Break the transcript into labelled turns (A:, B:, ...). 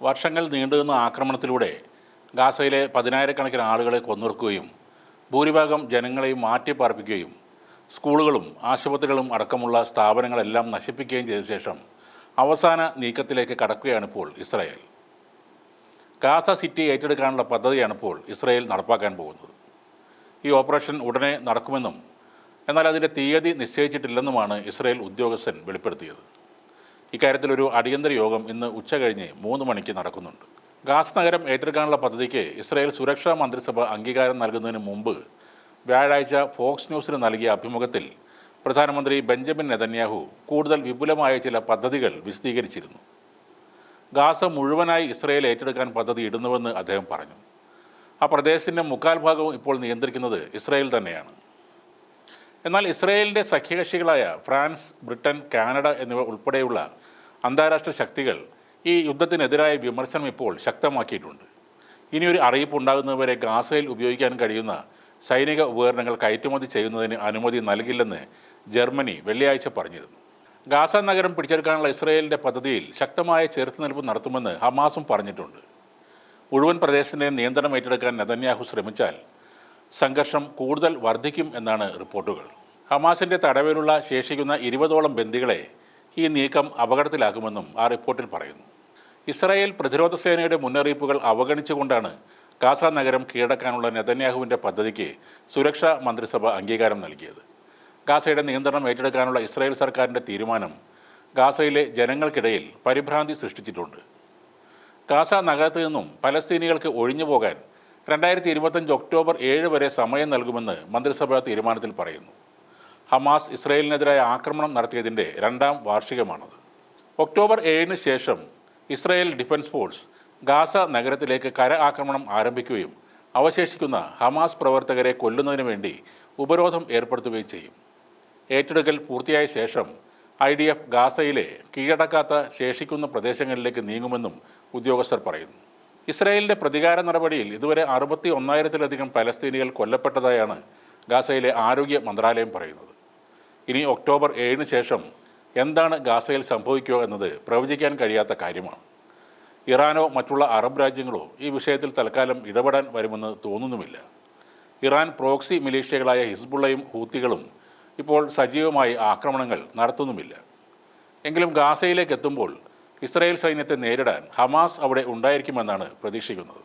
A: വർഷങ്ങൾ നീണ്ടുനിന്ന ആക്രമണത്തിലൂടെ ഗാസയിലെ പതിനായിരക്കണക്കിന് ആളുകളെ കൊന്നൊടുക്കുകയും ഭൂരിഭാഗം ജനങ്ങളെയും മാറ്റിപ്പാർപ്പിക്കുകയും സ്കൂളുകളും ആശുപത്രികളും അടക്കമുള്ള സ്ഥാപനങ്ങളെല്ലാം നശിപ്പിക്കുകയും ചെയ്ത ശേഷം അവസാന നീക്കത്തിലേക്ക് കടക്കുകയാണ് ഇപ്പോൾ ഇസ്രായേൽ. ഗാസ സിറ്റി ഏറ്റെടുക്കാനുള്ള പദ്ധതിയാണ് ഇപ്പോൾ ഇസ്രായേൽ നടപ്പാക്കാൻ പോകുന്നത്. ഈ ഓപ്പറേഷൻ ഉടനെ നടക്കുമെന്നും എന്നാൽ അതിന്റെ തീയതി നിശ്ചയിച്ചിട്ടില്ലെന്നുമാണ് ഇസ്രായേൽ ഉദ്യോഗസ്ഥൻ വെളിപ്പെടുത്തിയത്. ഇക്കാര്യത്തിൽ ഒരു അടിയന്തര യോഗം ഇന്ന് ഉച്ച കഴിഞ്ഞ് മൂന്ന് മണിക്ക് നടക്കുന്നുണ്ട്. ഗാസ് നഗരം ഏറ്റെടുക്കാനുള്ള പദ്ധതിക്ക് ഇസ്രായേൽ സുരക്ഷാ മന്ത്രിസഭ അംഗീകാരം നൽകുന്നതിന് മുമ്പ് വ്യാഴാഴ്ച ഫോക്സ് ന്യൂസിന് നൽകിയ അഭിമുഖത്തിൽ പ്രധാനമന്ത്രി ബെഞ്ചമിൻ നെതന്യാഹു കൂടുതൽ വിപുലമായ ചില പദ്ധതികൾ വിശദീകരിച്ചിരുന്നു. ഗാസ മുഴുവനായി ഇസ്രായേൽ ഏറ്റെടുക്കാൻ പദ്ധതി ഇടുന്നുവെന്ന് അദ്ദേഹം പറഞ്ഞു. ആ പ്രദേശത്തിന്റെ മുക്കാൽ ഭാഗവും ഇപ്പോൾ നിയന്ത്രിക്കുന്നത് ഇസ്രായേൽ തന്നെയാണ്. എന്നാൽ ഇസ്രായേലിന്റെ സഖ്യകക്ഷികളായ ഫ്രാൻസ് ബ്രിട്ടൻ കാനഡ എന്നിവ ഉൾപ്പെടെയുള്ള അന്താരാഷ്ട്ര ശക്തികൾ ഈ യുദ്ധത്തിനെതിരായ വിമർശനം ഇപ്പോൾ ശക്തമാക്കിയിട്ടുണ്ട്. ഇനിയൊരു അറിയിപ്പ് ഉണ്ടാകുന്നതുവരെ ഗാസയിൽ ഉപയോഗിക്കാൻ കഴിയുന്ന സൈനിക ഉപകരണങ്ങൾ കയറ്റുമതി ചെയ്യുന്നതിന് അനുമതി നൽകില്ലെന്ന് ജർമ്മനി വെള്ളിയാഴ്ച പറഞ്ഞിരുന്നു. ഗാസ നഗരം പിടിച്ചെടുക്കാനുള്ള ഇസ്രായേലിന്റെ പദ്ധതിയിൽ ശക്തമായ ചെറുത്തുനിൽപ്പ് നടത്തുമെന്ന് ഹമാസും പറഞ്ഞിട്ടുണ്ട്. മുഴുവൻ പ്രദേശത്തിന്റെ നിയന്ത്രണം ഏറ്റെടുക്കാൻ നെതന്യാഹു ശ്രമിച്ചാൽ സംഘർഷം കൂടുതൽ വർദ്ധിക്കും എന്നാണ് റിപ്പോർട്ടുകൾ. ഹമാസിന്റെ തടവിലുള്ള ശേഷിക്കുന്ന ഇരുപതോളം ബന്ദികളെ ഈ നീക്കം അപകടത്തിലാക്കുമെന്നും ആ റിപ്പോർട്ടിൽ പറയുന്നു. ഇസ്രായേൽ പ്രതിരോധ സേനയുടെ മുന്നറിയിപ്പുകൾ അവഗണിച്ചുകൊണ്ടാണ് ഗാസ നഗരം കീഴടക്കാനുള്ള നെതന്യാഹുവിന്റെ പദ്ധതിക്ക് സുരക്ഷാ മന്ത്രിസഭ അംഗീകാരം നൽകിയത്. ഗാസയുടെ നിയന്ത്രണം ഏറ്റെടുക്കാനുള്ള ഇസ്രായേൽ സർക്കാരിന്റെ തീരുമാനം ഗാസയിലെ ജനങ്ങൾക്കിടയിൽ പരിഭ്രാന്തി സൃഷ്ടിച്ചിട്ടുണ്ട്. ഗാസ നഗരത്തു നിന്നും പലസ്തീനികൾക്ക് ഒഴിഞ്ഞു പോകാൻ രണ്ടായിരത്തി ഇരുപത്തഞ്ച് ഒക്ടോബർ ഏഴ് വരെ സമയം നൽകുമെന്ന് മന്ത്രിസഭാ തീരുമാനത്തിൽ പറയുന്നു. ഹമാസ് ഇസ്രയേലിനെതിരായ ആക്രമണം നടത്തിയതിന്റെ രണ്ടാം വാർഷികമാണത്. ഒക്ടോബർ ഏഴിന് ശേഷം ഇസ്രയേൽ ഡിഫൻസ് ഫോഴ്സ് ഗാസ നഗരത്തിലേക്ക് കര ആക്രമണം ആരംഭിക്കുകയും അവശേഷിക്കുന്ന ഹമാസ് പ്രവർത്തകരെ കൊല്ലുന്നതിന് വേണ്ടി ഉപരോധം ഏർപ്പെടുത്തുകയും ചെയ്യും. ഏറ്റെടുക്കൽ പൂർത്തിയായ ശേഷം ഐ ഡി എഫ് ഗാസയിലെ കീഴടക്കാത്ത ശേഷിക്കുന്ന പ്രദേശങ്ങളിലേക്ക് നീങ്ങുമെന്നും ഉദ്യോഗസ്ഥർ പറയുന്നു. ഇസ്രായേലിന്റെ പ്രതികാര നടപടിയിൽ ഇതുവരെ അറുപത്തി ഒന്നായിരത്തിലധികം പലസ്തീനികൾ കൊല്ലപ്പെട്ടതായാണ് ഗാസയിലെ ആരോഗ്യ മന്ത്രാലയം പറയുന്നത്. ഇനി ഒക്ടോബർ ഏഴിന് ശേഷം എന്താണ് ഗാസയിൽ സംഭവിക്കുക എന്നത് പ്രവചിക്കാൻ കഴിയാത്ത കാര്യമാണ്. ഇറാനോ മറ്റുള്ള അറബ് രാജ്യങ്ങളോ ഈ വിഷയത്തിൽ തൽക്കാലം ഇടപെടാൻ വരുമെന്ന് തോന്നുന്നുമില്ല. ഇറാൻ പ്രോക്സി മിലീഷ്യകളായ ഹിസ്ബുള്ളയും ഹൂത്തികളും ഇപ്പോൾ സജീവമായി ആക്രമണങ്ങൾ നടത്തുന്നുമില്ല. എങ്കിലും ഗാസയിലേക്ക് എത്തുമ്പോൾ ഇസ്രായേൽ സൈന്യത്തെ നേരിടാൻ ഹമാസ് അവിടെ ഉണ്ടായിരിക്കുമെന്നാണ് പ്രതീക്ഷിക്കുന്നത്.